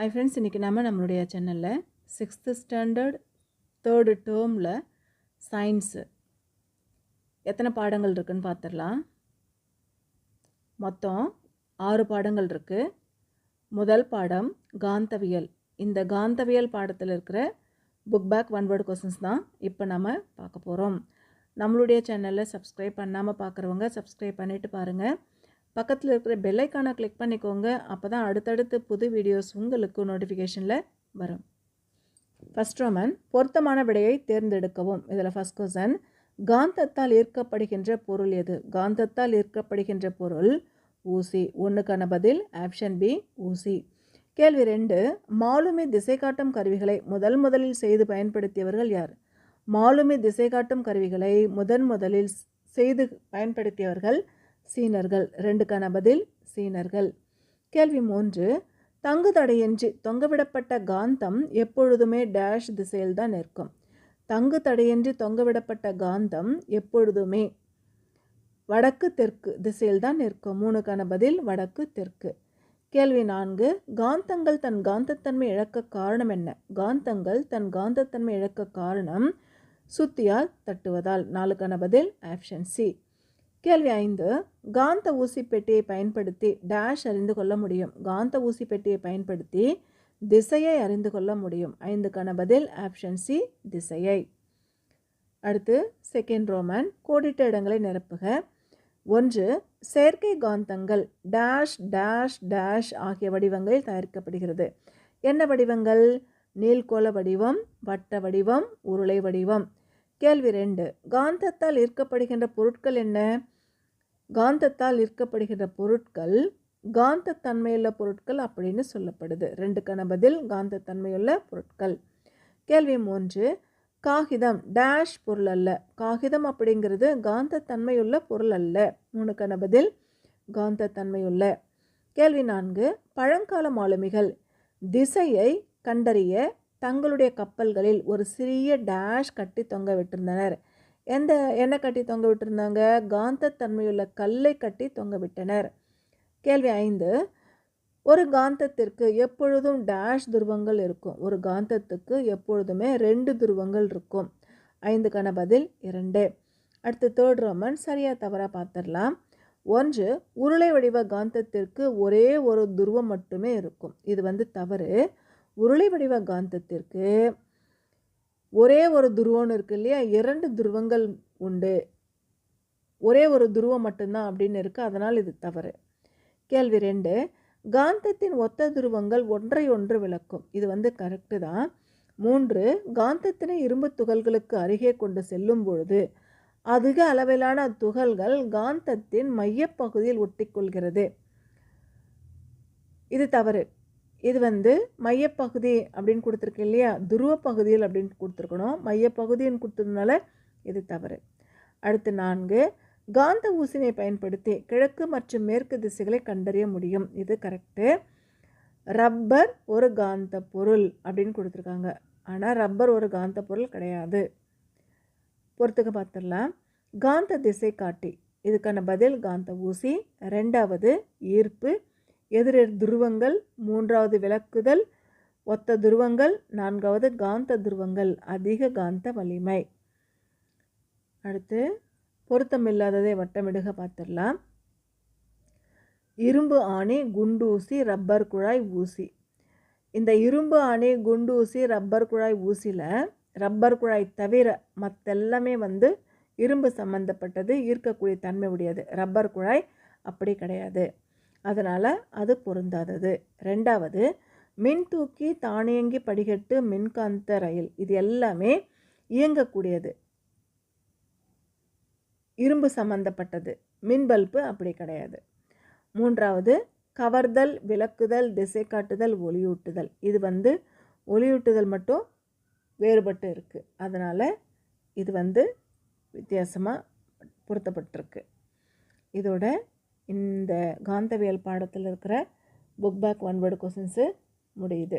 ஐ friends இன்றைக்கி நம்ம நம்மளுடைய சேனலில் சிக்ஸ்த்து ஸ்டாண்டர்ட் தேர்டு டேர்மில் சயின்ஸு எத்தனை பாடங்கள் இருக்குதுன்னு பார்த்துடலாம் மொத்தம் ஆறு பாடங்கள் இருக்குது முதல் பாடம் காந்தவியல். இந்த காந்தவியல் பாடத்தில் இருக்கிற book back one word questions தான் இப்போ நம்ம பார்க்க போகிறோம் நம்மளுடைய சேனலில் சப்ஸ்கிரைப் பண்ணாமல் பார்க்குறவங்க சப்ஸ்கிரைப் பண்ணிவிட்டு பாருங்கள் பக்கத்தில் இருக்கிற பெல்லைக்கானை கிளிக் பண்ணிக்கோங்க. அப்போ தான் அடுத்தடுத்து புது வீடியோஸ் உங்களுக்கு நோட்டிஃபிகேஷனில் வரும். ஃபஸ்ட் ரோமன் பொருத்தமான விடையை தேர்ந்தெடுக்கவும். இதில் ஃபஸ்ட் கொஸ்டன் காந்தத்தால் ஈர்க்கப்படுகின்ற பொருள் எது? காந்தத்தால் ஈர்க்கப்படுகின்ற பொருள் ஊசி. ஒன்றுக்கான பதில் ஆப்ஷன் பி ஊசி. கேள்வி ரெண்டு மாலுமி திசை காட்டும் கருவிகளை முதல் முதலில் செய்து பயன்படுத்தியவர்கள் யார்? மாலுமி திசை காட்டும் கருவிகளை முதன் முதலில் செய்து பயன்படுத்தியவர்கள் சீனர்கள். ரெண்டுக்கான பதில் சீனர்கள். கேள்வி மூன்று தங்கு தடையின்றி தொங்கவிடப்பட்ட காந்தம் எப்பொழுதுமே டேஷ் திசையில் தான் நிற்கும். தங்கு தடையின்றி தொங்கவிடப்பட்ட காந்தம் எப்பொழுதுமே வடக்கு தெற்கு திசையில் தான் நிற்கும். மூணுக்கான பதில் வடக்கு தெற்கு. கேள்வி நான்கு காந்தங்கள் தன் காந்தத்தன்மை இழக்க காரணம் என்ன? காந்தங்கள் தன் காந்தத்தன்மை இழக்க காரணம் சுத்தியால் தட்டுவதால். நாலுக்கான பதில் ஆப்ஷன் சி கேள்வி ஐந்து காந்த ஊசி பெட்டியை பயன்படுத்தி டேஷ் அறிந்து கொள்ள முடியும். காந்த ஊசி பெட்டியை பயன்படுத்தி திசையை அறிந்து கொள்ள முடியும். ஐந்துக்கான பதில் ஆப்ஷன் சி திசையை. அடுத்து செகண்ட் ரோமன் கோடிட்ட இடங்களை நிரப்புக. ஒன்று செயற்கை காந்தங்கள் டேஷ் டேஷ் டேஷ் ஆகிய வடிவங்களில் தயாரிக்கப்படுகிறது. என்ன வடிவங்கள்? நீள்கோள வடிவம் வட்ட வடிவம் உருளை வடிவம். கேள்வி ரெண்டு காந்தத்தால் ஈர்க்கப்படுகின்ற பொருட்கள் என்ன? காந்தத்தால் இருக்கப்படுகிற பொருட்கள் காந்தத்தன்மையுள்ள பொருட்கள் அப்படின்னு சொல்லப்படுது. ரெண்டு பதில் காந்தத்தன்மையுள்ள பொருட்கள். கேள்வி மூன்று காகிதம் டேஷ் பொருள் அல்ல. காகிதம் அப்படிங்கிறது காந்தத்தன்மையுள்ள பொருள் அல்ல. மூணுக்கான பதில் காந்தத்தன்மையுள்ள. கேள்வி நான்கு பழங்கால மாலுமிகள் திசையை கண்டறிய தங்களுடைய கப்பல்களில் ஒரு சிறிய டேஷ் கட்டி தொங்க விட்டிருந்தனர். எந்த என்ன கட்டி தொங்க விட்டுருந்தாங்க? காந்தத்தன்மையுள்ள கல்லை கட்டி தொங்க விட்டனர். கேள்வி ஐந்து. ஒரு காந்தத்திற்கு எப்பொழுதும் டேஷ் துருவங்கள் இருக்கும். ஒரு காந்தத்துக்கு எப்பொழுதுமே ரெண்டு துருவங்கள் இருக்கும். ஐந்துக்கான பதில் இரண்டு. அடுத்து தேர்ட் ரோமன் சரியாக தவறாக பார்த்துடலாம். ஒன்று உருளை வடிவ காந்தத்திற்கு ஒரே ஒரு துருவம் மட்டுமே இருக்கும். இது வந்து தவறு. உருளை வடிவ காந்தத்திற்கு ஒரே ஒரு துருவம்னு இருக்கு இல்லையா? இரண்டு துருவங்கள் உண்டு. ஒரே ஒரு துருவம் மட்டும்தான் அப்படின்னு இருக்குது அதனால் இது தவறு. கேள்வி ரெண்டு. காந்தத்தின் ஒத்த துருவங்கள் ஒன்றை ஒன்று விளக்கும். இது வந்து கரெக்டு தான். மூன்று. காந்தத்தினை இரும்பு துகள்களுக்கு அருகே கொண்டு செல்லும் பொழுது அதிக அளவிலான துகள்கள் காந்தத்தின் மையப்பகுதியில் ஒட்டிக்கொள்கிறது. இது தவறு. இது வந்து மையப்பகுதி அப்படின்னு கொடுத்துருக்கு இல்லையா? துருவ பகுதியில் அப்படின்னு கொடுத்துருக்கணும். மையப்பகுதின்னு கொடுத்ததுனால இது தவறு. அடுத்து நான்கு காந்த ஊசினை பயன்படுத்தி கிழக்கு மற்றும் மேற்கு திசைகளை கண்டறிய முடியும். இது கரெக்டு ரப்பர் ஒரு காந்த பொருள் அப்படின்னு கொடுத்துருக்காங்க. ஆனால் ரப்பர் ஒரு காந்த பொருள் கிடையாது. பொறுத்துக்க பார்த்துடலாம் காந்த திசை காட்டி இதுக்கான பதில் காந்த ஊசி. ரெண்டாவது ஈர்ப்பு. எதிரெதிர் துருவங்கள் மூன்றாவது விளக்குதல் ஒத்த துருவங்கள் நான்காவது காந்த துருவங்கள் அதிக காந்த வலிமை. அடுத்து பொருத்தமில்லாததை வட்டமிடுக பார்த்துடலாம். இரும்பு ஆணி குண்டூசி ரப்பர் குழாய் ஊசி. இந்த இரும்பு ஆணி குண்டூசி ரப்பர் குழாய் ஊசியில் ரப்பர் குழாய் தவிர மற்றெல்லாமே வந்து இரும்பு சம்மந்தப்பட்டது ஈர்க்கக்கூடிய தன்மை உடையது. ரப்பர் குழாய் அப்படி கிடையாது. அதனால் அது பொருந்தாதது. ரெண்டாவது மின் தூக்கி தானியங்கி படிகட்டு மின்காந்த ரயில். இது எல்லாமே இயங்கக்கூடியது. இரும்பு சம்மந்தப்பட்டது மின் பல்பு அப்படி கிடையாது. மூன்றாவது கவர்தல் விளக்குதல் திசை காட்டுதல் ஒளியூட்டுதல். இது வந்து ஒளியூட்டுதல் மட்டும் வேறுபட்டு இருக்குது அதனால் இது வந்து வித்தியாசமாக பொருத்தப்பட்டிருக்கு. இதோட இந்த காந்தவியல் பாடத்தில் இருக்கிற book back one word questions முடியுது.